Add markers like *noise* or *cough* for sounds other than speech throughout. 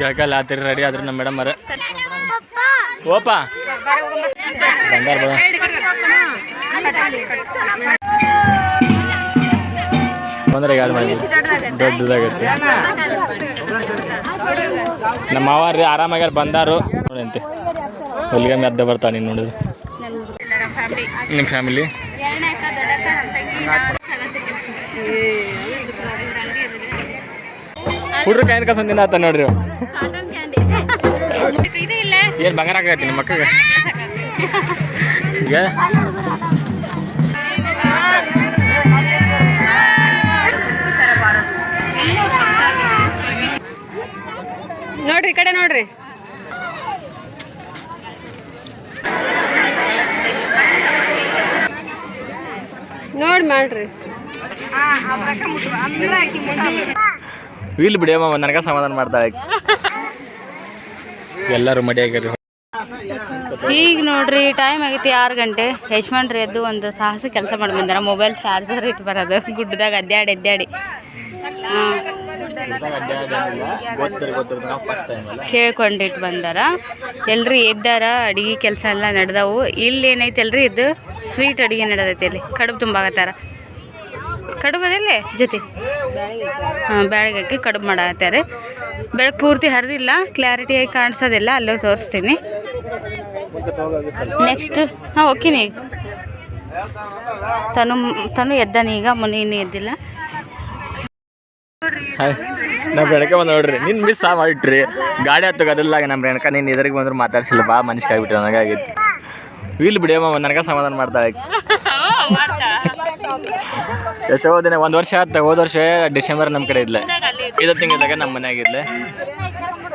ಜಳಕ ಎಲ್ಲ ಆತಿರಿ ರೆಡಿ ಆದ್ರಿ ನಮ್ಮ ಮೇಡಮ್ ಅರೆ ಓಪ? ಬಂದಾರ ಬಡ ಬಂದ್ರೆ ಯಾರು ಮಾಡಿ ದೊಡ್ಡದಾಗೈತಿ ನಮ್ಮ ಮಾವಾರ್ರಿ ಆರಾಮಾಗ್ಯಾರ, ಬಂದಾರು. ನೋಡಂತೆ ಹೊಲಿಗೆ ಮೆದ್ದ ಬರ್ತಾವ ನೀನು ನೋಡಿದ್ರು. ನಿಮ್ಮ ಫ್ಯಾಮಿಲಿ ಹುಡ್ರು ಕಾಯಿನ ಕಸಂದಿನ ಆತ ನೋಡ್ರಿ ಅವ. ಇದು ಇಲ್ಲ. ಏನ್ ಬಂಗಾರ ಆಗೈತಿ ನಿಮ್ಮ ಮಕ್ಕಳಿಗೆ? ಈಗ ನೋಡ್ರಿ ಈ ಕಡೆ ನೋಡ್ರಿ. ನೋಡಿ ಮಾಡ್ರಿ. ಇಲ್ಲಿ ಬಿಡಿಯಮ್ಮ ನನಗ ಸಮಾಧಾನ ಮಾಡ್ತಾ. ಎಲ್ಲರೂ ಮಡಿ ಆಗ್ಯಾರ ಈಗ ನೋಡ್ರಿ ಟೈಮ್ ಆಗೈತಿ ಆರು ಗಂಟೆ. ಯಶ್ವಂತ್ರಿ ಎದ್ದು ಒಂದು ಸಾಹಸ ಕೆಲಸ ಮಾಡಿ ಬಂದಾರ. ಮೊಬೈಲ್ ಚಾರ್ಜರ್ ಇಟ್ಟು ಬರೋದು. ಗುಡ್ಡದಾಗ ಅಡ್ಡಾಡಿ ಅದ್ಯಾಡಿ ಹಾಂ. ಕೇಳ್ಕೊಂಡಿಟ್ಟು ಬಂದಾರ. ಎಲ್ರಿ ಎದ್ದಾರ ಅಡಿಗೆ ಕೆಲಸ ಎಲ್ಲ ನಡೆದವು. ಇಲ್ಲಿ ಏನೈತಿ ಅಲ್ರಿ ಇದು? ಸ್ವೀಟ್ ಅಡಿಗೆ ನಡೆದೈತಿ ಇಲ್ಲಿ. ಕಡುಬು ತುಂಬಾಕತ್ತಾರ. ಕಡುಬು ಜೊತೆ. ಹಾಂ ಬ್ಯಾಳಿಗೆ ಹಾಕಿ ಕಡುಬು ಮಾಡತ್ತಾರೆ ಬೆಳಗ್ಗೆ ಪೂರ್ತಿ ಹರಿದಿಲ್ಲ ಕ್ಲಾರಿಟಿಯಾಗಿ ಕಾಣಿಸೋದಿಲ್ಲ, ಅಲ್ಲೇ ತೋರಿಸ್ತೀನಿ. ನೆಕ್ಸ್ಟ್ ಹಾಂ ಓಕೆನಿ ತನು ತನು ಎದ್ದಾನೆ ಈಗ ಮುನಿ ಎದ್ದಿಲ್ಲ. ಹಾಯ್, ನಾವು ಬೆಳಗ್ಗೆ ಬಂದು ನೋಡ್ರಿ, ನಿನ್ ಮಿಸ್ ಆ ಮಾಡಿಟ್ರಿ ಗಾಡಿ ಹತ್ತು ನಮ್ಮ ರೇಣಕ, ನೀನು ಎದುರಿಗೆ ಬಂದ್ರೆ ಮಾತಾಡ್ಸಿಲ್ಲ ಬಾ ಮನುಷ್ಯ ಆಗಿಬಿಟ್ಟು ನನಗಾಗಿತ್ತು ಇಲ್ಲಿ ಬಿಡಿಯಮ್ಮ ನನಗೆ ಸಮಾಧಾನ ಮಾಡ್ತಾಳೆ ಆಕಿ. ಎಷ್ಟೋ ದಿನ ಒಂದು ವರ್ಷ ಆತ ಹೋದ ವರ್ಷ ಡಿಸೆಂಬರ್ ನಮ್ಮ ಕಡೆ ಇದ್ಲೆ. ಇದು ತಿಂಗಳದಾಗ ನಮ್ಮ ಮನ್ಯಾಗ ಇದ್ಲೆ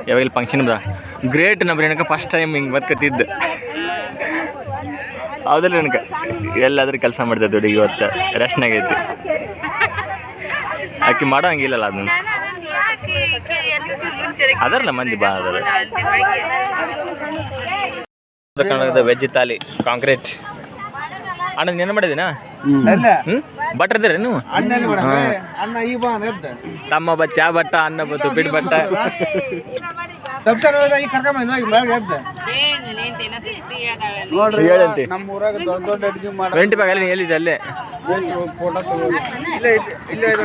ಯಾವಾಗ ಇಲ್ಲಿ ಫಂಕ್ಷನ್ ಬದ ಗ್ರೇಟ್ ನಮ್ಮ ರೇಣಕ ಫಸ್ಟ್ ಟೈಮ್ ಹಿಂಗೆ ಬದುಕತ್ತಿದ್ದು ಹೌದಲ್ಲ ರೇಣಕ ಎಲ್ಲಾದ್ರೂ ಕೆಲಸ ಮಾಡಿದೆ ದುಡಿ ಇವತ್ತು. ರೆಸ್ಟ್ನಾಗೈತಿ ಆಕೆ ಆಕಿ ಮಾಡೋ ಹಂಗಿಲ್ಲಲ್ಲ ಅದನ್ನ. ಅದರಲ್ಲ ಮಂದಿ ಬಾ ಅದರ ಕನ್ನಡದ ವೆಜ್ ತಾಲಿ ಕಾಂಕ್ರೀಟ್ ಅಣ್ಣ ನೆನ ಮಾಡಿದಿನ ಹ್ಞೂ ಇದ್ದೀರ ನೀವು ಅಣ್ಣ ಈಗ ಬಾ ಅಂತ ತಮ್ಮ ಬಚ್ಚ ಬಟ್ಟ ಅನ್ನ ಬತ್ತು ಬಿಡ್ ಬಟ್ಟ. ಹೇಳಂತಿ ವೆಂಟಿ ಬ್ಯಾಗ್ ಅಲ್ಲಿ ಅಲ್ಲೇ.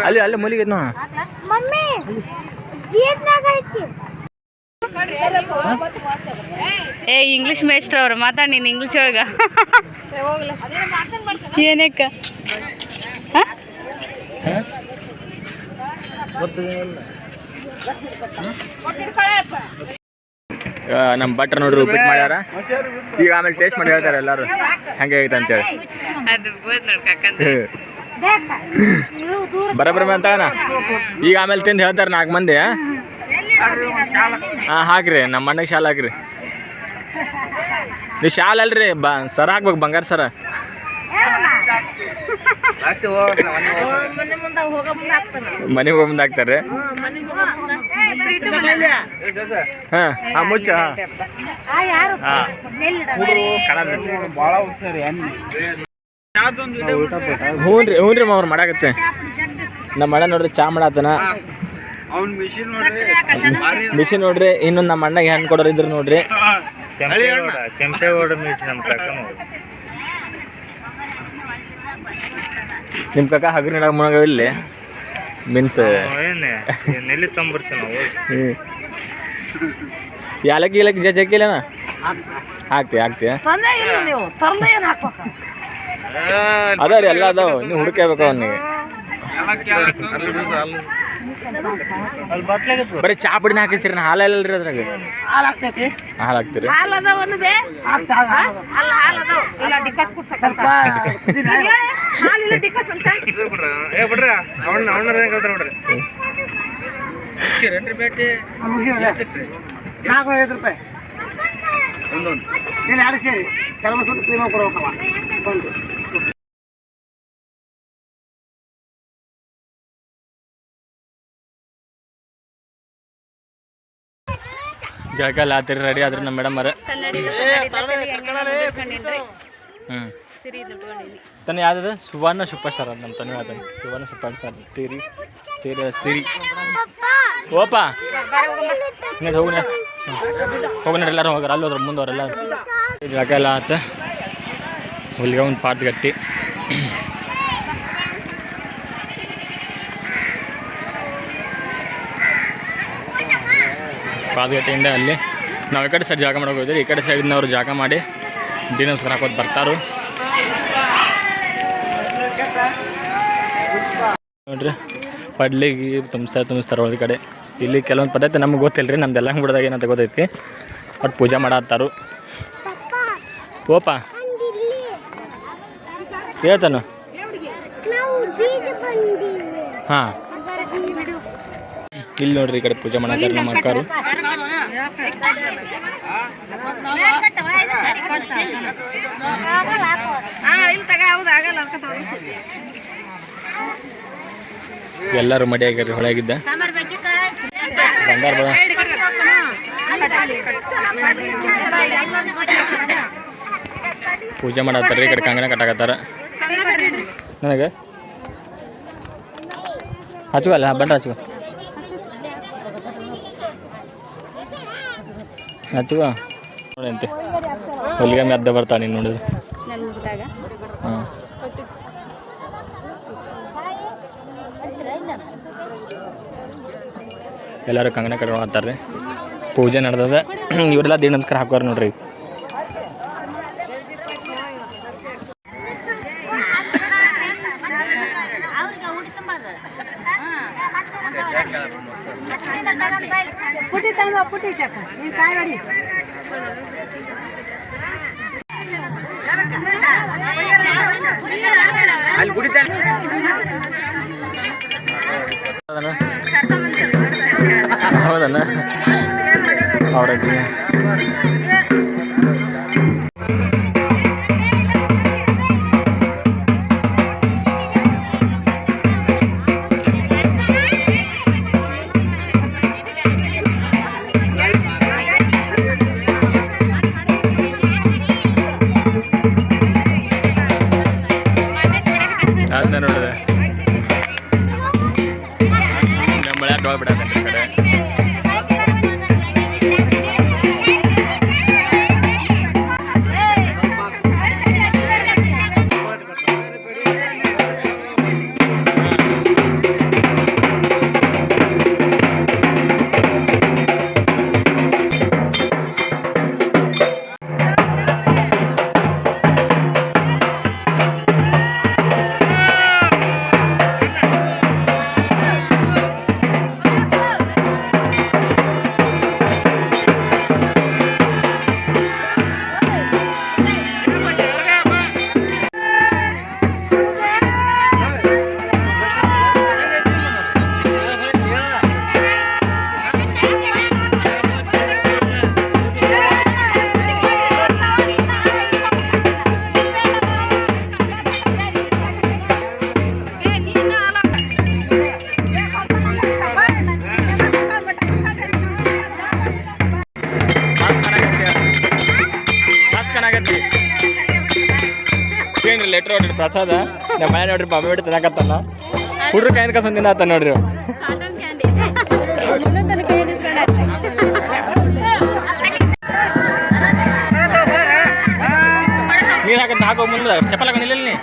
ಅಲ್ಲಿ ಅಲ್ಲೇ ಮೂಲಿಗೆ ನೋ ಏ ಇಂಗ್ಲಿಷ್ ಮೇಸ್ಟ್ರ್ ಅವ್ರು ಮಾತಾಡಿ ನೀನು ಇಂಗ್ಲೀಷ್ ಒಳಗ. ಏನಕ್ಕ? ನಮ್ಮ ಭಟ್ರ ನೋಡ್ರಿ ಉಪ್ಪಿಟ್ಟು ಮಾಡ್ಯಾರ. ಈಗ ಆಮೇಲೆ ಟೇಸ್ಟ್ ಮಾಡಿ ಹೇಳ್ತಾರೆ ಎಲ್ಲರೂ. ಹಂಗೆ ಆಗೈತೆ ಅಂತೇಳಿ. ಬರಬರ ಅಂತ ಈಗ ಆಮೇಲೆ ತಿಂದು ಹೇಳ್ತಾರೆ ನಾಲ್ಕು ಮಂದಿ. ಹಾಂ, ಹಾಕ್ರಿ, ನಮ್ಮ ಅಣ್ಣಗೆ ಶಾಲ ಹಾಕ್ರಿ. ನೀವು ಶಾಲ ಅಲ್ರಿ, ಬ, ಸರ ಹಾಕ್ಬೇಕು, ಬಂಗಾರ ಸರ. ಮನೆಗೆ ಹೋಗಿ ಹಾಕ್ತಾರೆ. ಹಾಂ ಹಾಂ, ಮುಚ್ಚ ಹ್ಞೂ ರೀ ಹ್ಞೂ ರೀ ಅವ್ರು ಮಾಡಾಕತ್ತೆ. ನಮ್ಮ ಮಳೆ ನೋಡ್ರಿ ಚಾ ಮಾಡಾತನ. ಅವ್ನ ಮಿಷಿನ್ ನೋಡ್ರಿ. ಮಿಷಿನ್ ನೋಡ್ರಿ ಇನ್ನೊಂದು ನಮ್ಮ ಅಣ್ಣಗೆ ಹೆಣ್ಣು ಕೊಡೋರು ಇದ್ರು ನೋಡ್ರಿ. ಕೆಂಪೇಗೌಡ ಮಿಷಿನ್ ನಮ್ಮ ಕಾಕ ನಿಮ್ಮ ಕಾಕ ಹಗರಿ ನಡ ಮುಣಗ ಇಲ್ಲಿ? ಮೀನ್ಸ್ ತೊಂಬರ್ತೀವಿ ನಾವು ಯಾಲಕ್ಕಿ ಇಲಕ್ಕಿ ಜಜ್ಜಿ ಹಾಕಿಲ್ಲನ ಹಾಕ್ತಿ ಹಾಕ್ತಿ ಅದ ರೀ ಎಲ್ಲ ಅದಾವ. ನೀವು ಹುಡುಕಬೇಕು ಅವನಿಗೆ. ಬರೀ ಚಾ ಪುಡಿನ ಹಾಕಿಸ್ತೀರಿ ನಾ ಹಾಲು ಇಲ್ಲರಿ ಅದ್ರಾಗ ಹಾಲು ಹಾಕ್ತೀರಿ ಏ ಬಿಡ್ರಿ ಅವಣ್ಣ ಅವಣ್ಣ ಹೇಳ್ತಾರ ಬಿಡ್ರಿ? ರೆಂಟ್ರಿ ಬೇಟಿ ನಾಲ್ಕು ಐವತ್ತು ರೂಪಾಯಿ. ಒಂದೊಂದು. ನೀನು ಸೇರಿ? ಕೆಲವೊಂದು ಸ್ವಲ್ಪ ಕ್ಲೀನ್ ಕೊಡ್ಬೇಕಲ್ಲ ಒಂದು ಜಳಕ ಎಲ್ಲ ಆತಿರಿ ರೆಡಿ ಆದ್ರಿ ನಮ್ಮ ಮೇಡಮ್ ಅರೆ ಹ್ಞೂ ತನ್ನ ಯಾವ್ದು ಸುವರ್ಣ ಸೂಪರ್ ಸ್ಟಾರ್ ಅಂತ ನಮ್ಮ ತಾನೆ ಯಾವ್ದು ಸುವರ್ಣ ಸೂಪರ್ ಸ್ಟಾರ್ ಸಿರಿ ಸಿರಿ ಸಿರಿ. ಓಪ. ಹೋಗಿ ಹೋಗುಣ ಹೋಗೋಣ ಎಲ್ಲರೂ ಹೋಗಾರ ಅಲ್ಲಿ ಹೋದ್ರೆ ಮುಂದೆ ಅವರೆಲ್ಲ ಜಳಕ ಎಲ್ಲ ಆತ. ಹುಲ್ಗ ಒಂದು ಪಾಟ್ ಗಟ್ಟಿ. ಪಾದಗಟ್ಟೆಯಿಂದ ಅಲ್ಲಿ ನಾವು ಈ ಕಡೆ ಸೈಡ್ ಜಾಗ ಮಾಡೋಕೆ ಹೋಗಿದ್ರಿ ಈ ಕಡೆ ಸೈಡಿಂದ ಅವರು ಜಾಗ ಮಾಡಿ ಡಿ ನಮಸ್ಕಾರ ಹಾಕೋದು ಬರ್ತಾರು. ನೋಡ್ರಿ ಪಡ್ಲಿಗೆ ತುಂಬಿಸ್ತಾರೆ ತುಂಬಿಸ್ತಾರೆ ಒಳಗೆ ಕಡೆ. ಇಲ್ಲಿ ಕೆಲವೊಂದು ಪದ್ಧತಿ ನಮ್ಗೆ ಗೊತ್ತಿಲ್ಲ ರೀ ನಮ್ದೆಲ್ಲ ಬಿಡ್ದಾಗ ಏನಂತ ಗೊತ್ತೈತಿ. ಬಟ್ ಪೂಜೆ ಮಾಡತ್ತಾರು. ಓಪ ಹೇಳ್ತಾನು. ಹಾಂ. ಇಲ್ಲಿ ನೋಡ್ರಿ ಈ ಕಡೆ ಪೂಜೆ ಮಾಡತ್ತಾರ ನಮ್ಮ ಅಕ್ಕರು. ಎಲ್ಲರೂ ಮಡಿ ಆಗ್ಯಾರ ಹೊಳಗಿದ್ದ ಪೂಜೆ ಮಾಡತ್ತಾರ ಈ ಕಡೆ ಕಂಗನ ಕಟ್ಟಾಕತ್ತಾರ. ನನಗೆ? ಹಚ್ಚುವ ಅಲ್ಲ ಹಚ್ಕೋ. ಹಚ್ಚುವ ಹಚ್ಚುವ ನೋಡಿ ಅದ್ದ ಬರ್ತಾನೆ ನೀನು ನೋಡಿದ್ರೆ. ಹಾಂ. ಎಲ್ಲರೂ ಕಂಗನ ಕಡೆ ಹಾಕ್ತಾರೆ ಪೂಜೆ ನಡೆದದ. *clears throat* ಇವರೆಲ್ಲ ದೇವ್ ನಮಸ್ಕಾರ ಹಾಕೋರು ನೋಡ್ರಿ ಪುಟಿ ತಮ್ಮ ಪುಟಿ ಚಕ್ಕ ನೀನು ಕಾಯಿ ಹೊಡಿ ಹೌದಣ್ಣ ಅವ್ರ ಪ್ರಸಾದ. ನಮ್ಮ ಮನೆ ನೋಡ್ರಿ, ಬಾಬಾ ಬಿಟ್ಟು ತಿನ್ನಕತ್ತಾನ ಹುಡ್ರು ಕೈನ ಕಸ ತಿನ್ನ ಆತ ನೋಡ್ರಿ. ನೀರು ಹಾಕಂತ ಹಾಕೋ ಮುಂದೆ, ಚಪ್ಪಲ್ ಹಾಕೊಂಡಿಲ್ಲ ನೀ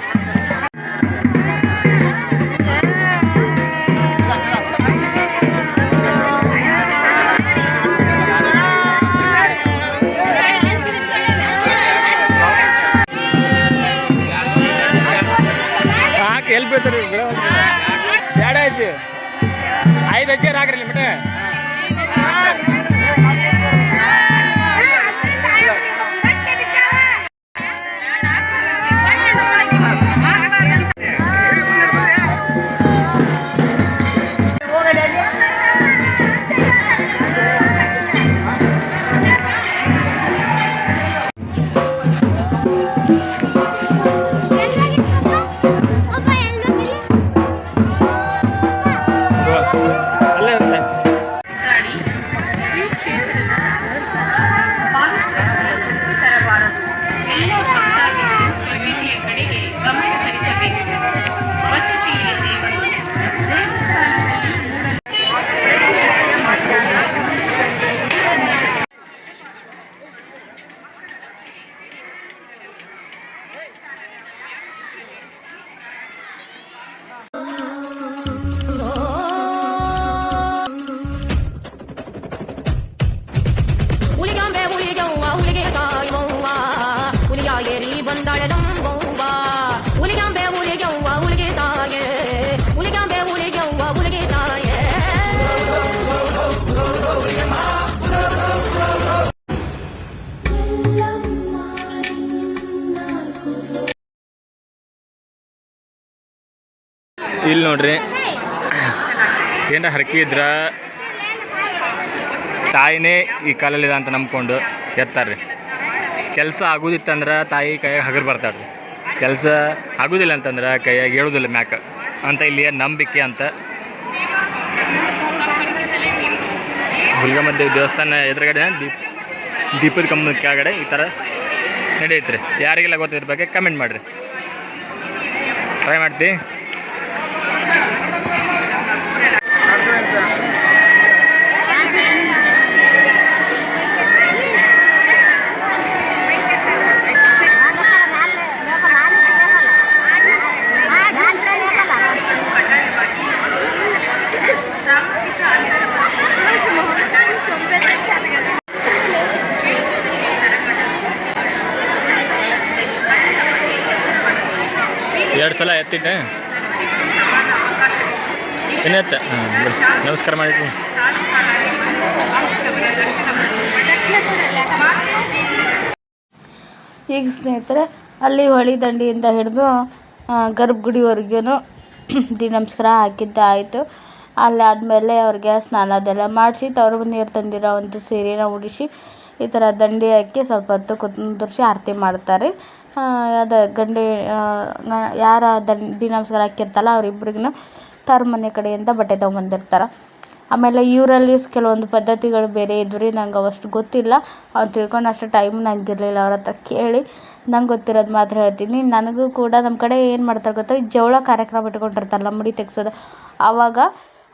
ಎಲ್ಲಿ ಬೀಳ್ತಾರೆ ಎರಡು ಐತಿ ಐದು ಹಚ್ಚಿ ಹಾಕ್ರಿ ಲಿಮಿಟ್ ಇಲ್ಲಿ ನೋಡ್ರಿ. ಏನಾರ ಹರಕಿದ್ರ ತಾಯಿನೇ ಈ ಕಾಲಲ್ಲಿದೆ ಅಂತ ನಂಬ್ಕೊಂಡು ಎತ್ತಾರೆ ರೀ ಕೆಲಸ ಆಗೋದಿತ್ತಂದ್ರೆ ತಾಯಿ ಕೈಯಾಗ ಹಗರ್ ಬರ್ತಾರೆ ರೀ ಕೆಲಸ ಆಗೋದಿಲ್ಲ ಅಂತಂದ್ರೆ ಕೈಯಾಗ ಹೇಳೋದಿಲ್ಲ ಮ್ಯಾಕ. ಅಂತ ಇಲ್ಲಿ ನಂಬಿಕೆ ಅಂತ. ಹುಲ್ಗಮ್ಮ ದೇವಿ ದೇವಸ್ಥಾನ ಎದುರುಗಡೆ ದೀಪ, ದೀಪದ ಕಂಬದ ಕೆಳಗಡೆ ಈ ಥರ ನಡೆಯುತ್ತೆ ಯಾರಿಗೆಲ್ಲ ಗೊತ್ತಿದ್ರ ಬಗ್ಗೆ ಕಮೆಂಟ್ ಮಾಡಿರಿ. ಟ್ರೈ ಮಾಡ್ತಿ? ಸಲ ಎತ್ತಿಟ್ಟೆ ಇನ್ನೆತ್ತ ನಮಸ್ಕಾರ ಮಾಡಿದ್ವಿ. ಈಗ ಸ್ನೇಹಿತರೆ, ಅಲ್ಲಿ ಹೊಳಿ ದಂಡಿಯಿಂದ ಹಿಡಿದು ಗರ್ಭಗುಡಿವರೆಗೂ *clears throat* ದಿ ನಮಸ್ಕಾರ ಹಾಕಿದ್ದ, ಆಯಿತು. ಅಲ್ಲಿ ಆದಮೇಲೆ ಅವ್ರಿಗೆ ಸ್ನಾನ ಅದೆಲ್ಲ ಮಾಡಿಸಿ, ತವರು ನೀರು ತಂದಿರೋ ಒಂದು ಸೀರೆನ ಉಡಿಸಿ, ಈ ಥರ ದಂಡಿ ಹಾಕಿ ಸ್ವಲ್ಪ ಹೊತ್ತು ಕುಂದರ್ಸಿ ಆರತಿ ಮಾಡ್ತಾರೆ. ಅದು ಗಂಡೆ ಯಾರ ದಂಡ ದಿ ನಮಸ್ಕಾರ ಹಾಕಿರ್ತಾರಲ್ಲ ಅವ್ರಿಬ್ರಿಗೂ ತವ್ರ ಮನೆ ಕಡೆಯಿಂದ ಬಟ್ಟೆ ತೊಗೊಂಬಂದಿರ್ತಾರೆ. ಆಮೇಲೆ ಇವರಲ್ಲಿ ಕೆಲವೊಂದು ಪದ್ಧತಿಗಳು ಬೇರೆ ಇದ್ವು ರೀ, ನಂಗೆ ಅವಷ್ಟು ಗೊತ್ತಿಲ್ಲ. ಅವ್ನು ತಿಳ್ಕೊಂಡು ಅಷ್ಟು ಟೈಮ್ ನಂಗೆ ಇರಲಿಲ್ಲ ಅವ್ರ ಹತ್ರ ಕೇಳಿ, ನಂಗೆ ಗೊತ್ತಿರೋದು ಮಾತ್ರ ಹೇಳ್ತೀನಿ. ನನಗೂ ಕೂಡ ನಮ್ಮ ಕಡೆ ಏನು ಮಾಡ್ತಾರೆ ಗೊತ್ತಾ ಜವಳ ಕಾರ್ಯಕ್ರಮ ಇಟ್ಕೊಂಡಿರ್ತಾರಲ್ಲ ಮುಡಿ ತೆಗ್ಸೋದು. ಆವಾಗ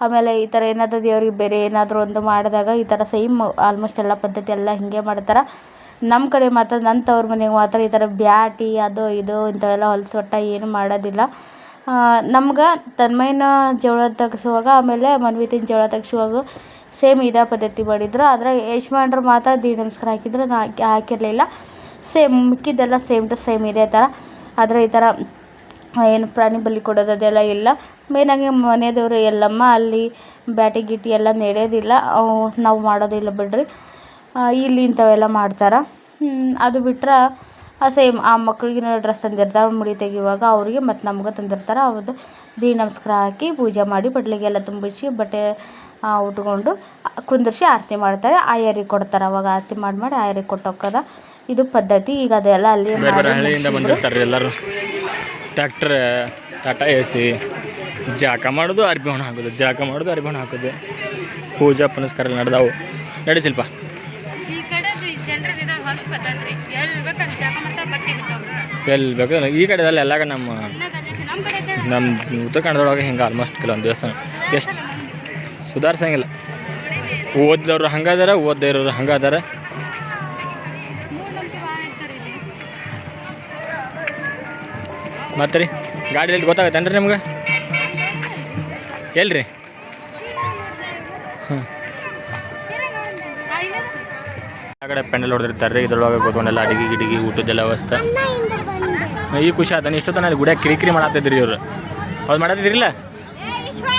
ಆಮೇಲೆ ಈ ಥರ ಏನಾದರೂ ದೇವ್ರಿಗೆ ಬೇರೆ ಏನಾದರೂ ಒಂದು ಮಾಡಿದಾಗ ಈ ಥರ ಸೇಮ್ ಆಲ್ಮೋಸ್ಟ್ ಎಲ್ಲ ಪದ್ಧತಿ ಎಲ್ಲ ಹೀಗೆ ಮಾಡ್ತಾರೆ. ನಮ್ಮ ಕಡೆ ಮಾತ್ರ ನನ್ನ ತವ್ರು ಮನೆಗೆ ಮಾತ್ರ ಈ ಥರ ಬ್ಯಾಟಿ, ಅದು ಇದು ಇಂಥವೆಲ್ಲ ಹೊಲ್ಸು ಒಟ್ಟು ಏನು ಮಾಡೋದಿಲ್ಲ. ನಮ್ಗೆ ತನ್ಮಯ್ಯನ ಜೋಳ ತೆಗ್ಸುವಾಗ, ಆಮೇಲೆ ಮನ್ವಿತಿನ ಜೋಳ ತೆಗ್ಸುವಾಗ ಸೇಮ್ ಇದೇ ಪದ್ಧತಿ ಮಾಡಿದ್ರು. ಆದರೆ ಯಜಮಾನ್ರು ಮಾತ್ರ ದೀಡ್ ನಮಸ್ಕಾರ ಹಾಕಿದ್ರು, ನಾ ಹಾಕಿ, ಹಾಕಿರಲಿಲ್ಲ. ಸೇಮ್ ಮಿಕ್ಕಿದ್ದೆಲ್ಲ ಸೇಮ್ ಟು ಸೇಮ್ ಇದೇ ಥರ. ಆದರೆ ಈ ಥರ ಏನು ಪ್ರಾಣಿ ಬಲಿ ಕೊಡೋದು ಅದೆಲ್ಲ ಇಲ್ಲ. ಮೇಯ್ನಾಗಿ ಮನೆಯವರು ಎಲ್ಲಮ್ಮ ಅಲ್ಲಿ ಬ್ಯಾಟಿ, ಗೀಟಿ ಎಲ್ಲ ನಡೆಯೋದಿಲ್ಲ ನಾವು ಮಾಡೋದಿಲ್ಲ ಬಿಡ್ರಿ. ಇಲ್ಲಿ ಇಂಥವೆಲ್ಲ ಮಾಡ್ತಾರೆ. ಅದು ಬಿಟ್ರೆ ಸೇಮ್ ಆ ಮಕ್ಳಿಗೆ ಡ್ರೆಸ್ ತಂದಿರ್ತಾರೆ ಮುಡಿ ತೆಗೆಯುವಾಗ ಅವರಿಗೆ ಮತ್ತು ನಮ್ಗೆ ತಂದಿರ್ತಾರೆ. ಅವ್ರದ್ದು ದೀ ನಮಸ್ಕಾರ ಹಾಕಿ ಪೂಜೆ ಮಾಡಿ ಬಟ್ಲಿಗೆಲ್ಲ ತುಂಬಿಸಿ ಬಟ್ಟೆ ಉಟ್ಕೊಂಡು ಕುಂದಿರ್ಸಿ ಆರತಿ ಮಾಡ್ತಾರೆ. ಆಯರಿಗೆ ಕೊಡ್ತಾರೆ ಅವಾಗ ಆರತಿ ಮಾಡಿ ಮಾಡಿ ಆಯರಿಗೆ ಕೊಟ್ಟು ಇದು ಪದ್ಧತಿ. ಈಗ ಅದೆಲ್ಲ ಅಲ್ಲಿ ಟ್ರ್ಯಾಕ್ಟ್ರ್ ಬಂದಿರ್ತಾರೆ ಎಲ್ಲರೂ. ಟ್ಯಾಕ್ಟ್ರ್ ಟಾಟಾ ಎ ಸಿ ಜಾಕ ಮಾಡೋದು ಅರ್ಬಿ ಹೊಣ ಹಾಕೋದು. ಜಾಕ ಮಾಡೋದು ಅರ್ಬಿ ಹೊಣ ಹಾಕೋದು. ಪೂಜಾ ಪುನಸ್ಕಾರ ನಡೆದವು ನಡೆದಾವು. ನಡಿ ಶಿಲ್ಪ. ಎಲ್ಲಿ ಬೇಕು ಈ ಕಡೆದಲ್ಲಿ ಎಲ್ಲ ಕಡೆ ನಮ್ಮ ನಮ್ಮ ಉತ್ತರ ಕನ್ನಡದೊಳಗೆ ಹಿಂಗೆ ಆಲ್ಮೋಸ್ಟ್ ಕೆಲವೊಂದು ದೇವಸ್ಥಾನ. ಎಷ್ಟು ಸುಧಾರಿಸಂಗಿಲ್ಲ. ಓದಿದವ್ರು ಹಂಗಾದಾರ ಓದದೇ ಇರೋರು ಹಂಗಾದಾರ ಮತ್ತೆ ರೀ ಗಾಡಿಯಲ್ಲಿ ಗೊತ್ತಾಗತ್ತೇನ್ರಿ ನಿಮ್ಗೆ? ಎಲ್ರಿ? ಹ್ಞೂ ಆ ಕಡೆ ಪೆಂಡಲ್ ಹೊಡೆದಿರ್ತಾರೆ ರೀ ಇದ್ರೊಳಗೆ ಕೂತ್ಕೊಂಡೆಲ್ಲ ಅಡಿಗೆ ಗಿಡಿಗೆ ಊಟದ್ದೆಲ್ಲ ವ್ಯವಸ್ಥೆ. ಈ ಖುಷಿ ಆತ. ಇಷ್ಟೊತ್ತ ನಾನು ಗುಡಿಯಾಗ ಕಿರಿಕಿರಿ ಮಾಡತ್ತಿದ್ರಿ ಇವ್ರು. ಅವ್ರು ಮಾಡತ್ತಿದ್ರಿಲ್ಲ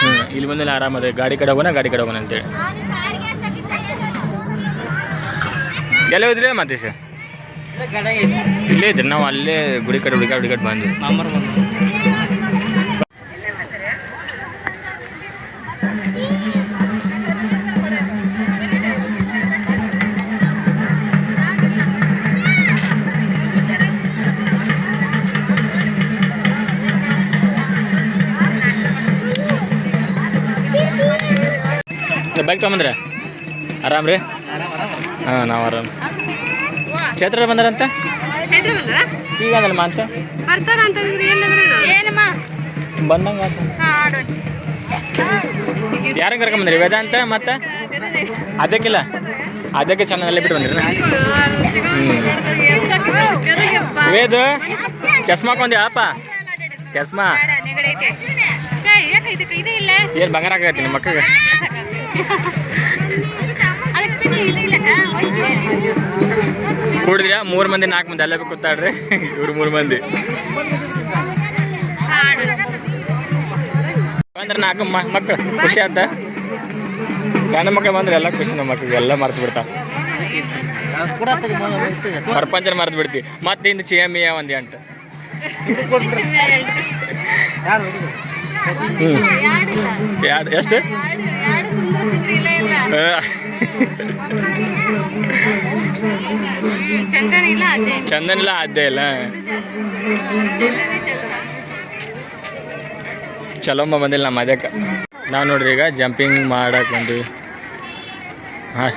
ಹ್ಞೂ ಇಲ್ಲಿ ಬಂದಿಲ್ಲ ಆರಾಮದ. ಗಾಡಿ ಕಡೆ ಹೋಗೋಣ, ಗಾಡಿ ಕಡೆ ಹೋಗೋಣ ಅಂತೇಳಿ. ಎಲ್ಲ ಹೋದ್ರಿ ಮತೀಶ ಇಲ್ಲೇ ಇದ್ರಿ. ನಾವು ಅಲ್ಲೇ ಗುಡಿ ಕಡೆ ಹುಡುಗ ಹುಡುಗಟ್ ಬಂದ್ವಿ. ಬೈಕ್ ತೊಗೊಂಬಂದ್ರೆ? ಆರಾಮ್ ರೀ? ಹಾಂ ನಾವು ಆರಾಮ್. ಕ್ಷೇತ್ರ ಬಂದಾರಂತ? ಈಗ ಅದಲ್ಲ ಮಾಂತ? ಏನಮ್ಮ? ಬಂದಂಗ ಯಾರನ್ನ ಕರ್ಕೊಂಬಂದ್ರಿ ವೇದಾಂತ ಮತ್ತೆ? ಅದಕ್ಕಿಲ್ಲ. ಅದಕ್ಕೆ ಚೆನ್ನಾಗಲ್ಲೇ ಬಿಟ್ಟು ಬಂದ್ರಿ ವೇದ ಚಸ್ಮಾ ಕೊಂದಿ ಅಪ್ಪ ಚಸ್ಮಾ. ಏನ್ ಬಂಗಾರ ಆಗತ್ತೆ ನಿಮ್ಮ ಮಕ್ಕಳಿಗೆ? ಕುಡಿದ್ರಿ? ಮೂರು ಮಂದಿ, ನಾಲ್ಕು ಮಂದಿ, ಅಲ್ಲೇ ಕೂತಾಡ್ರಿ ಇವ್ರು ಮೂರು ಮಂದಿ. ಬಂದ್ರೆ ನಾಲ್ಕು ಮಕ್ಳು. ಖುಷಿ ಆತ. ಗಂಡ ಮಕ್ಳು ಬಂದ್ರೆ ಎಲ್ಲ ಖುಷಿ ನಮ್ಮ ಮಕ್ಳಿಗೆ. ಎಲ್ಲ ಮರ್ತು ಬಿಡ್ತಾವ ಪ್ರಪಂಚನ ಮರ್ತು ಬಿಡ್ತಿ. ಮತ್ತೆ ಇಂದು ಚಿಯಮಿಯ ಒಂದು ಎಂಟು. ಹ್ಞೂ ಎರಡು ಎಷ್ಟು? ಆ. ಚಂದನಿಲ್ಲ, ಅದೇ ಇಲ್ಲ. ಚಲೋಮ್ಮ ಬಂದಿಲ್ಲ ನಮ್ಮ ಅದಕ್ಕೆ ನಾವು ನೋಡ್ರಿ ಈಗ ಜಂಪಿಂಗ್ ಮಾಡಕ್ಕೆ ಬಂದ್ವಿ. ಹಾಂ.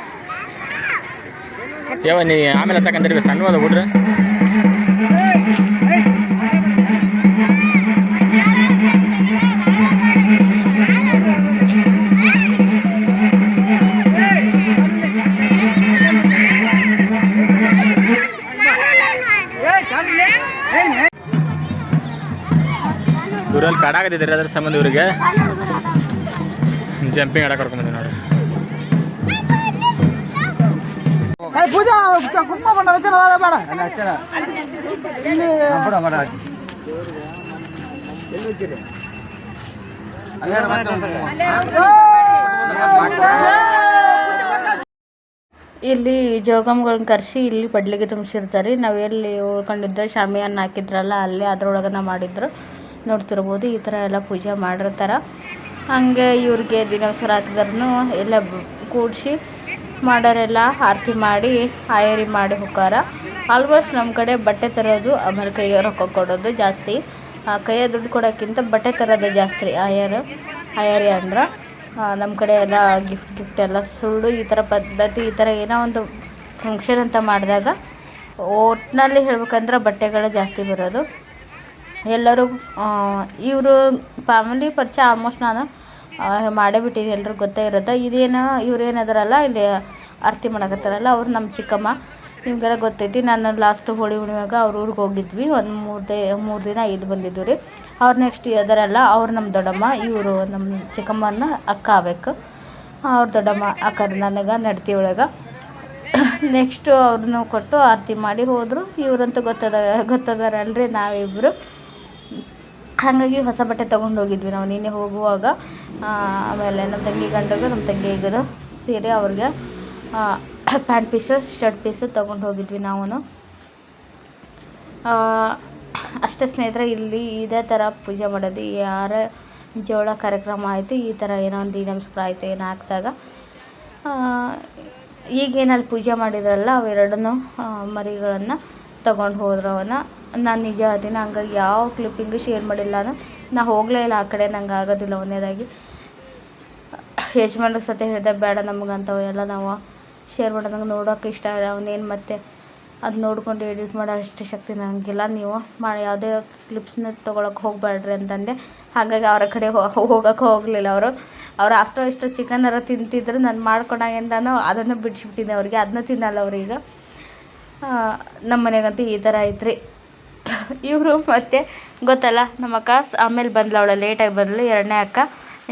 ಯಾವ ನೀ ಆಮೇಲೆ ತಗೊಂಡಿರ್ಬೇಕು ಸಣ್ಣ ಬಿಡ್ರಿ ಕಡಾಗದಿದ್ದಾರೆ ಅದ್ರ ಸಂಬಂಧ ಇವರಿಗೆ. ಜಂಪಿಂಗ್ ಆಡಕ್ಕೆ ಕರ್ಕೊಂಬಂದಿ ನೋಡಿ ಏ, ಪೂಜಾ ಕುಂಕುಮ ಬಣ್ಣ ಹಚ್ಚಲ್ಲ ಬೇಡ. ಇಲ್ಲಿ ಬೇಡ ಬೇಡ ಇಲ್ಲಿ ಜೋಗಮ್ಗಳನ್ನ ಕರೆಸಿ ಇಲ್ಲಿ ಪಡ್ಲಿಗೆ ತುಂಬಿಸಿರ್ತಾರೆ ನಾವೆಲ್ಲಿ ಎಲ್ಲಿ ಉಳ್ಕೊಂಡಿದ್ದ ಶಾಮಿಯಾನ ಹಾಕಿದ್ರಲ್ಲ ಅಲ್ಲಿ ಅದ್ರೊಳಗನ ಮಾಡಿದ್ರು. ನೋಡ್ತಿರ್ಬೋದು, ಈ ಥರ ಎಲ್ಲ ಪೂಜೆ ಮಾಡಿರ್ತಾರೆ ಹಂಗೆ ಇವ್ರಿಗೆ ದಿನವಸರ ಹಾಕಿದ್ರೂ ಎಲ್ಲ ಕೂಡಿಸಿ ಮಾಡೋರೆಲ್ಲ ಆರತಿ ಮಾಡಿ, ಆಯರಿ ಮಾಡಿ ಹೋಗಾರ ಆಲ್ಮೋಸ್ಟ್ ನಮ್ಮ ಕಡೆ ಬಟ್ಟೆ ತರೋದು ಆಮೇಲೆ ಕೈಗೆ ರೊಕ್ಕ ಕೊಡೋದು ಜಾಸ್ತಿ. ಕೈಯ ದುಡ್ಡು ಕೊಡೋಕ್ಕಿಂತ ಬಟ್ಟೆ ತರೋದೇ ಜಾಸ್ತಿ. ಆಯರು, ಆಯರಿ ಅಂದ್ರೆ ನಮ್ಮ ಕಡೆ ಎಲ್ಲ ಗಿಫ್ಟ್ ಗಿಫ್ಟ್ ಎಲ್ಲ ಸುಳ್ಳು, ಈ ಥರ ಪದ್ಧತಿ, ಈ ಥರ ಏನೋ ಒಂದು ಫಂಕ್ಷನ್ ಅಂತ ಮಾಡಿದಾಗ ಒಟ್ಟಿನಲ್ಲಿ ಹೇಳ್ಬೇಕಂದ್ರೆ ಬಟ್ಟೆಗಳೇ ಜಾಸ್ತಿ ಬರೋದು. ಎಲ್ಲರೂ ಇವರು ಫ್ಯಾಮಿಲಿ ಪರಿಚಯ ಆಲ್ಮೋಸ್ಟ್ ನಾನು ಮಾಡೇ ಬಿಟ್ಟಿನಿ ಎಲ್ರಿಗೂ ಗೊತ್ತೇ ಇರುತ್ತೆ. ಇದೇನು, ಇವ್ರು ಏನದಾರಲ್ಲ, ಇಲ್ಲಿ ಆರತಿ ಮಾಡಕತ್ತಾರಲ್ಲ, ಅವ್ರು ನಮ್ಮ ಚಿಕ್ಕಮ್ಮ. ನಿಮಗೆಲ್ಲ ಗೊತ್ತೈತಿ, ನಾನು ಲಾಸ್ಟ್ ಹೋಳಿ ಹುಣ್ಣಿಮೆಗ ಅವ್ರ ಊರಿಗೆ ಹೋಗಿದ್ವಿ. ಒಂದು ಮೂರು ದೇ, ಮೂರು ದಿನ ಇದು ಬಂದಿದ್ದು ರೀ. ಅವ್ರು ನೆಕ್ಸ್ಟ್ ಅದರಲ್ಲ ಅವ್ರು ನಮ್ಮ ದೊಡ್ಡಮ್ಮ, ಇವರು ನಮ್ಮ ಚಿಕ್ಕಮ್ಮನ ಅಕ್ಕ ಆಗ್ಬೇಕು. ಅವ್ರ ದೊಡ್ಡಮ್ಮ ಅಕ್ಕ ನನಗೆ, ನಡ್ತಿ ಒಳಗೆ. ನೆಕ್ಸ್ಟು ಅವ್ರನ್ನೂ ಕೊಟ್ಟು ಆರತಿ ಮಾಡಿ ಹೋದರು. ಇವರಂತೂ ಗೊತ್ತದ, ಗೊತ್ತದಾರಲ್ರಿ ನಾವಿಬ್ಬರು ಹಾಗಾಗಿ ಹೊಸ ಬಟ್ಟೆ ತೊಗೊಂಡು ಹೋಗಿದ್ವಿ. ನಾವು ನಿನ್ನೆ ಹೋಗುವಾಗ ಆಮೇಲೆ ನಮ್ಮ ತಂಗಿ ಗಂಡಗೂ ನಮ್ಮ ತಂಗಿ ಸೇರಿ ಸೀರೆ ಅವ್ರಿಗೆ ಪ್ಯಾಂಟ್ ಪೀಸು, ಶರ್ಟ್ ಪೀಸು ತೊಗೊಂಡು ಹೋಗಿದ್ವಿ ನಾವು ಅಷ್ಟೇ ಸ್ನೇಹಿತರೆ, ಇಲ್ಲಿ ಇದೇ ಥರ ಪೂಜೆ ಮಾಡೋದು. ಯಾರ ಜೋಳ ಕಾರ್ಯಕ್ರಮ ಆಯಿತು, ಈ ಥರ ಏನೋ ಒಂದು ನಮಸ್ಕಾರ ಆಯಿತು, ಏನು ಹಾಕ್ದಾಗ ಈಗೇನಲ್ಲಿ ಪೂಜೆ ಮಾಡಿದ್ರಲ್ಲ, ಅವೆರಡನ್ನೂ ಮರಿಗಳನ್ನು ತಗೊಂಡು ಹೋದ್ರು ಅವನ್ನ. ನಾನು ನಿಜ ಹೇಳ್ತೀನಿ, ಹಂಗಾಗಿ ಯಾವ ಕ್ಲಿಪ್ಪಿಂಗು ಶೇರ್ ಮಾಡಿಲ್ಲ ನಾನು. ನಾ ಹೋಗಲೇ ಇಲ್ಲ, ಆ ಕಡೆ ನಂಗೆ ಆಗೋದಿಲ್ಲ ಒಂದೇದಾಗಿ. ಯಜಮಾನ್ರಿಗೆ ಸತ್ಯ ಹೇಳಿದೆ, ಬೇಡ ನಮಗಂತವು ಎಲ್ಲ ನಾವು ಶೇರ್ ಮಾಡೋದಂಗೆ ನೋಡೋಕೆ ಇಷ್ಟ ಇಲ್ಲ, ಅವನೇನು ಮತ್ತೆ ಅದು ನೋಡ್ಕೊಂಡು ಎಡಿಟ್ ಮಾಡೋ ಅಷ್ಟು ಶಕ್ತಿ ನನಗಿಲ್ಲ ನೀವು ಮಾಡಿ, ಯಾವುದೇ ಕ್ಲಿಪ್ಸ್ನ ತೊಗೊಳಕ್ಕೆ ಹೋಗಬೇಡ್ರಿ ಅಂತಂದೆ. ಹಾಗಾಗಿ ಅವರ ಕಡೆ ಹೋಗೋಕೆ ಹೋಗಲಿಲ್ಲ ಅವರು. ಅವ್ರು ಅಷ್ಟೋ ಚಿಕನ್ ಅರ ತಿಂತಿದ್ರು, ನಾನು ಮಾಡ್ಕೊಂಡಾಗಿಂದನೂ ಅದನ್ನು ಬಿಡಿಸ್ಬಿಟ್ಟಿದ್ದೆ ಅವ್ರಿಗೆ. ಅದನ್ನ ತಿನ್ನಲ್ಲ ಅವ್ರೀಗ ನಮ್ಮ ಮನೆಗಂತೂ ಈ ಥರ ಐತ್ರಿ. ಇವರು ಮತ್ತೆ ಗೊತ್ತಲ್ಲ, ನಮ್ಮ ಅಕ್ಕ ಆಮೇಲೆ ಬಂದ್ಲು ಅವಳು ಲೇಟಾಗಿ ಬಂದ್ಲು, ಎರಡನೇ ಅಕ್ಕ.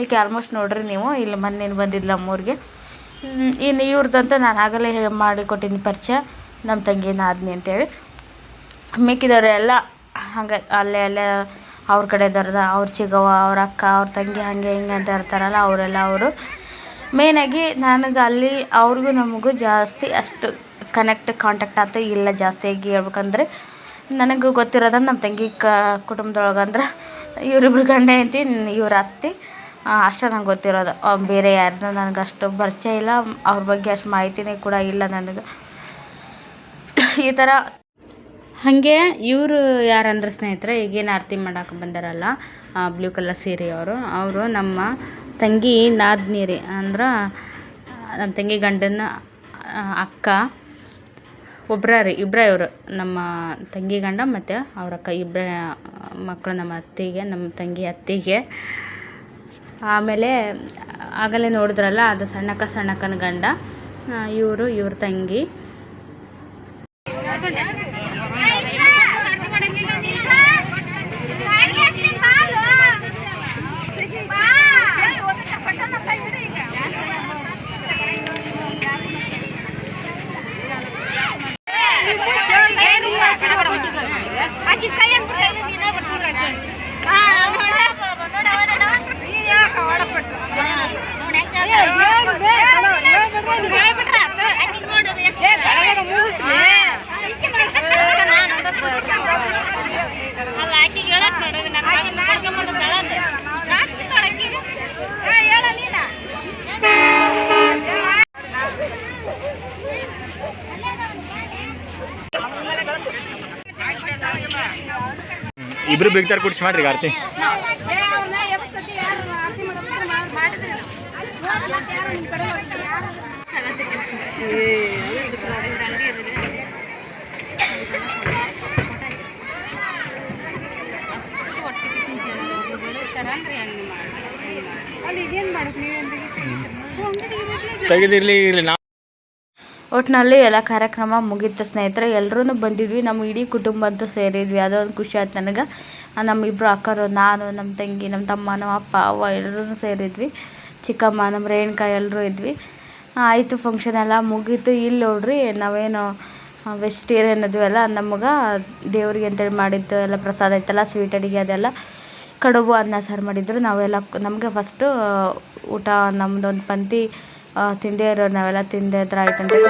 ಈಕೆ ಆಲ್ಮೋಸ್ಟ್ ನೋಡ್ರಿ ನೀವು, ಇಲ್ಲಿ ಮೊನ್ನೆ ಬಂದಿದ್ಲು ನಮ್ಮೂರಿಗೆ ಇನ್ನು ಇವ್ರದ್ದಂತೂ ನಾನು ಆಗಲೇ ಮಾಡಿಕೊಟ್ಟಿನಿ ಪರಿಚಯ. ನಮ್ಮ ತಂಗಿನ ಆದ್ನಿ ಅಂತೇಳಿ. ಮಿಕ್ಕಿದವರು ಎಲ್ಲ ಹಂಗೆ, ಅಲ್ಲೇ ಅಲ್ಲೇ ಅವ್ರ ಕಡೆದವ್ರದ ಅವ್ರ ಚಿಗವ್ವ, ಅವ್ರ ಅಕ್ಕ, ಅವ್ರ ತಂಗಿ ಹಾಗೆ ಹಿಂಗೆ ಅಂತ ಇರ್ತಾರಲ್ಲ, ಅವರೆಲ್ಲ ಅವರು. ಮೇನಾಗಿ ನನಗೆ ಅಲ್ಲಿ ಅವ್ರಿಗೂ ನಮಗೂ ಜಾಸ್ತಿ ಅಷ್ಟು ಕನೆಕ್ಟ್ ಕಾಂಟ್ಯಾಕ್ಟ್ ಆಯ್ತು ಇಲ್ಲ ಜಾಸ್ತಿಯಾಗಿ ಹೇಳ್ಬೇಕಂದ್ರೆ ನನಗೂ ಗೊತ್ತಿರೋದು ನಮ್ಮ ತಂಗಿ ಕ, ಕುಟುಂಬದೊಳಗೆ ಅಂದ್ರೆ ಇವರಿಬ್ರು ಗಂಡ ಐತಿ ಇವ್ರ ಅತ್ತೆ ಅಷ್ಟೇ ನಂಗೆ ಗೊತ್ತಿರೋದು. ಬೇರೆ ಯಾರನ್ನೂ ನನಗೆ ಅಷ್ಟು ಪರಿಚಯ ಇಲ್ಲ. ಅವ್ರ ಬಗ್ಗೆ ಅಷ್ಟು ಮಾಹಿತಿನೇ ಕೂಡ ಇಲ್ಲ ನನಗೆ. ಈ ಥರ ಹಾಗೆ ಇವರು ಯಾರಂದ್ರೆ ಸ್ನೇಹಿತರೆ, ಈಗೇನು ಆರತಿ ಮಾಡೋಕೆ ಬಂದಾರಲ್ಲ ಬ್ಲೂ ಕಲರ್ ಸೀರೆ ಅವರು. ಅವರು ನಮ್ಮ ತಂಗಿ ನಾದ್ನೀರಿ ಅಂದ್ರೆ, ನಮ್ಮ ತಂಗಿ ಗಂಡನ ಅಕ್ಕ ಒಬ್ರ ರೀ ಇಬ್ಬರೇ ಇವರು ನಮ್ಮ ತಂಗಿ ಗಂಡ ಮತ್ತು ಅವ್ರ ಅಕ್ಕ ಇಬ್ಬರೇ ಮಕ್ಕಳು ನಮ್ಮ ಅತ್ತಿಗೆ, ನಮ್ಮ ತಂಗಿ ಅತ್ತಿಗೆ. ಆಮೇಲೆ ಆಗಲೇ ನೋಡಿದ್ರಲ್ಲ, ಅದು ಸಣ್ಣಕ್ಕ ಸಣ್ಣಕ್ಕನ ಗಂಡ ಇವರು, ಇವ್ರ ತಂಗಿ. ಇಬ್ರು ಬಿಗ್ತಾರ ಕುಡಿಸಿ ಮಾಡ್ರಿ ಆರತಿ. ತೆಗೆದಿರ್ಲಿ ಇರ್ಲಿ ಒಟ್ಟಿನಲ್ಲಿ ಎಲ್ಲ ಕಾರ್ಯಕ್ರಮ ಮುಗೀತು ಸ್ನೇಹಿತರೆ ಎಲ್ಲರೂ ಬಂದಿದ್ವಿ, ನಮ್ಮ ಇಡೀ ಕುಟುಂಬ ಅಂತೂ ಸೇರಿದ್ವಿ. ಅದೋ ಒಂದು ಖುಷಿ ಆಯ್ತು ನನಗೆ. ನಮ್ಮಿಬ್ಬರು ಅಕ್ಕರು, ನಾನು, ನಮ್ಮ ತಂಗಿ, ನಮ್ಮ ತಮ್ಮ, ನಮ್ಮ ಅಪ್ಪ, ಅವ್ವ ಎಲ್ಲರೂ ಸೇರಿದ್ವಿ. ಚಿಕ್ಕಮ್ಮ, ನಮ್ಮ ರೇಣುಕಾ ಎಲ್ಲರೂ ಇದ್ವಿ. ಆಯಿತು ಫಂಕ್ಷನ್ ಎಲ್ಲ ಮುಗೀತು. ಇಲ್ಲಿ ನೋಡ್ರಿ, ನಾವೇನು ವೆಜಿಟೇರಿಯನ್ ಎಲ್ಲ, ನಮಗೆ ದೇವ್ರಿಗೆ ಅಂತೇಳಿ ಮಾಡಿದ್ದು ಎಲ್ಲ ಪ್ರಸಾದ ಐತಲ್ಲ ಸ್ವೀಟ್ ಅಡುಗೆ ಅದೆಲ್ಲ. ಕಡುಬು, ಅನ್ನ, ಸಾರು ಮಾಡಿದ್ರು. ನಾವೆಲ್ಲ, ನಮಗೆ ಫಸ್ಟು ಊಟ ನಮ್ಮದೊಂದು ಪಂಕ್ತಿ ತಿಂದೇ ಇರೋರು ನಾವೆಲ್ಲ ತಿಂದೇ ಇದ್ರೆ ಆಯ್ತು ಅಂತೇಳಿ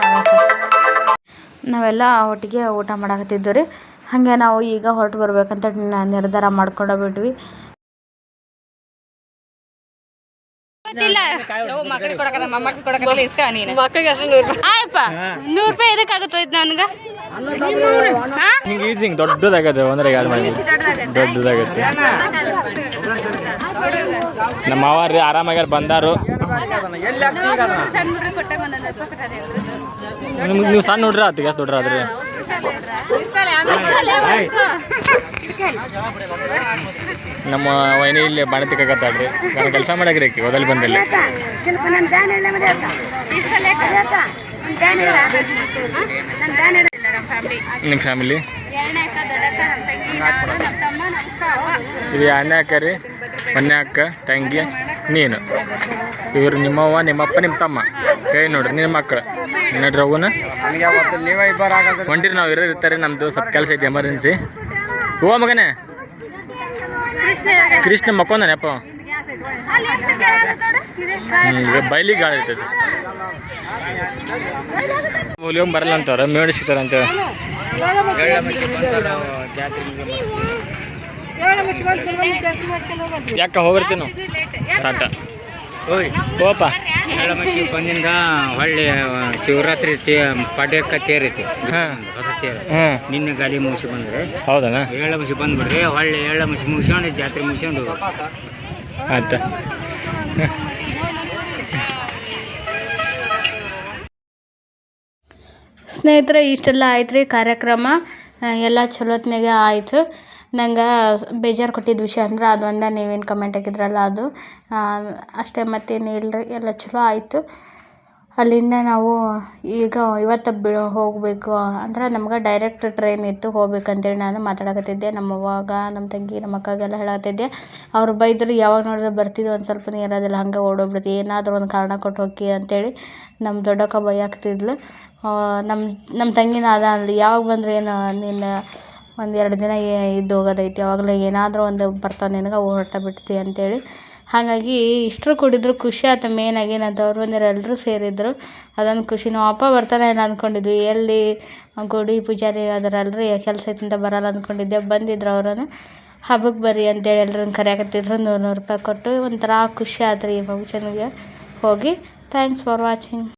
ನಾವೆಲ್ಲ ಒಟ್ಟಿಗೆ ಊಟ ಮಾಡಾಕತ್ತಿದ್ದು ರೀ. ಹಾಗೆ ನಾವು ಈಗ ಹೊರಟು ಬರ್ಬೇಕಂತ ನಿರ್ಧಾರ ಮಾಡ್ಕೊಂಡು ಬಿಟ್ವಿ. ನೂರು ರೂಪಾಯಿ. ನನಗೆ? ಹಿಂಗೆ ಈಜಿ ಹಿಂಗೆ ದೊಡ್ಡದಾಗತ್ತೆ ಒಂದ್ರೆ ಯಾರು ಮಾಡಿ. ದೊಡ್ಡದಾಗತ್ತೆ. ನಮ್ಮ ಅವ್ರಿ ಆರಾಮಾಗ್ಯಾರ ಬಂದಾರು. ನಿಮ್ಗೆ ನೀವು ಸಣ್ಣ ನೋಡ್ರಿ ಆತು ಎಷ್ಟು ದೊಡ್ಡ್ರ ಆದ್ರಿ. ನಮ್ಮ ವೈನಿ ಇಲ್ಲಿ ಬಾಣತಿ ತಿಕ್ಕತ್ತಾಳ್ರಿ ನಾನು ಕೆಲಸ ಮಾಡಾಕ್ರಿ ಆಕಿ ಓದಲ್ಲಿ ಬಂದಲ್ಲಿ. ನಿಮ್ಮ ಫ್ಯಾಮಿಲಿ ಇದು ಅಣ್ಣ ಅಕ್ಕ ರೀ ಮೊನ್ನೆ ಅಕ್ಕ ತಂಗಿ, ನೀನು. ಇವರು ನಿಮ್ಮವ್ವ, ನಿಮ್ಮಪ್ಪ ನಿಮ್ಮ ತಮ್ಮ ಕೈ ನೋಡ್ರಿ ನಿಮ್ಮ ಮಕ್ಕಳು ನೋಡ್ರಿ ಅವನ ಹೊಂಟಿರಿ ನಾವು ಇರೋ ಇರ್ತಾರೆ ನಮ್ಮದು ಸ್ವಲ್ಪ ಕೆಲಸ ಐತಿ ಎಮರ್ಜೆನ್ಸಿ ಹೂವ ಮಗನೇ? ಕೃಷ್ಣ ಮಕ್ಕೊಂದನೆಪ್ಪ ಬೈಲಿ ಗಾಳಿ ಇರ್ತೈತಿ. ಬರಲ್ಲ ಅಂತಾರ ಮೇಡ್ ಯಾಕ ಹೋಗಿರ್ತೀವಿ ನಾವು ಟಾಟ ಓಯ್ ಹೋಪ ಬಂದಿಂದ ಹೊಳ್ಳಿ ಶಿವರಾತ್ರಿ ತೇ ಪಾಡ್ಯಕ್ಕ ತೇರೈತಿ. ಹಾಂ. ಹೊಸ ತೇರು. ಹಾಂ. ನಿನ್ನೆ ಗಾಲಿ ಮುಗಿಸಿ ಬಂದ್ರೆ. ಹೌದಣ್ಣ ಮುಸಿ ಬಂದ್ಬಿಡ್ರಿ. ಹೊಳ್ಳಿ ಎಳ್ಳಮಶಿ ಮುಗಿಸ್ಕೊಂಡು ಜಾತ್ರೆ ಮುಗಿಸ್ಕೊಂಡು ಆಯ್ತಾ. ಸ್ನೇಹಿತರೆ ಇಷ್ಟೆಲ್ಲ ಆಯ್ತು ರೀ ಕಾರ್ಯಕ್ರಮ ಎಲ್ಲ ಚಲೋತ್ನಾಗೆ ಆಯಿತು. ನಂಗೆ ಬೇಜಾರು ಕೊಟ್ಟಿದ್ದ ವಿಷಯ ಅಂದ್ರೆ ಅದೊಂದು ನೀವೇನು ಕಮೆಂಟ್ ಹಾಕಿದ್ರಲ್ಲ ಅದು. ಅಷ್ಟೇ ಮತ್ತೇನು ಇಲ್ಲ ರೀ ಎಲ್ಲ ಚಲೋ ಆಯಿತು. ಅಲ್ಲಿಂದ ನಾವು ಈಗ ಇವತ್ತು ಬಿ, ಹೋಗಬೇಕು ಅಂದ್ರೆ ನಮ್ಗೆ ಡೈರೆಕ್ಟ್ ಟ್ರೈನ್ ಇತ್ತು ಹೋಗ್ಬೇಕಂತೇಳಿ ನಾನು ಮಾತಾಡಕತ್ತಿದ್ದೆ. ನಮ್ಮ ಅವ್ವಾಗ ನಮ್ಮ ತಂಗಿ ನಮ್ಮ ಅಕ್ಕಗೆಲ್ಲ ಹೇಳತ್ತಿದ್ದೆ ಅವ್ರು ಬೈದ್ರು, ಯಾವಾಗ ನೋಡಿದ್ರೆ ಬರ್ತಿದ್ವಿ ಒಂದು ಸ್ವಲ್ಪ ಇರೋದಿಲ್ಲ ಹಂಗೆ ಓಡೋಗ್ಬಿಡ್ತಿ, ಏನಾದರೂ ಒಂದು ಕಾರಣ ಕೊಟ್ಟು ಹೋಗಿ ಅಂತೇಳಿ ನಮ್ಮ ದೊಡ್ಡಕ್ಕ ಬೈಯಾಕ್ತಿದ್ಲು ನಮ್ಮ ನಮ್ಮ ತಂಗಿನ ಅದ ಅಲ್ಲಿ. ಯಾವಾಗ ಬಂದ್ರೆ ಏನು ನೀನು ಒಂದು ಎರಡು ದಿನ ಇದ್ದು ಹೋಗೋದೈತಿ. ಯಾವಾಗಲೂ ಏನಾದರೂ ಒಂದು ಬರ್ತಾವೆ ನಿನಗೆ ಹೊರಟ ಬಿಡ್ತಿ ಅಂತೇಳಿ. ಹಾಗಾಗಿ ಇಷ್ಟರು ಕೂಡಿದ್ರು ಖುಷಿ ಆಯ್ತು ಮೇನಾಗಿ ನನ್ನ ತವ್ರು ಬಂದಿರೋ ಎಲ್ಲರೂ ಸೇರಿದ್ರು. ಅದೊಂದು ಖುಷಿ. ನಾವು ಅಪ್ಪ ಬರ್ತಾನೆ ಇಲ್ಲ ಅಂದ್ಕೊಂಡಿದ್ವಿ ಎಲ್ಲಿ ಗುಡಿ ಪೂಜಾರಿ ಅದರಲ್ರಿ ಕೆಲಸ ಐತೆ ಅಂತ ಬರಲ್ಲ ಅಂದ್ಕೊಂಡಿದ್ದೆ ಬಂದಿದ್ರು ಅವ್ರನ್ನು ಹಬ್ಬಕ್ಕೆ ಬರ್ರಿ ಅಂತೇಳಿ ಎಲ್ಲರನ್ನು ಕರೆಯಕತ್ತಿದ್ರು. ನೂರು ನೂರು ರೂಪಾಯಿ ಕೊಟ್ಟು ಒಂಥರ ಖುಷಿ ಆಯ್ತು ರೀ ಈ ಫಂಕ್ಷನ್ಗೆ ಹೋಗಿ. Thanks for watching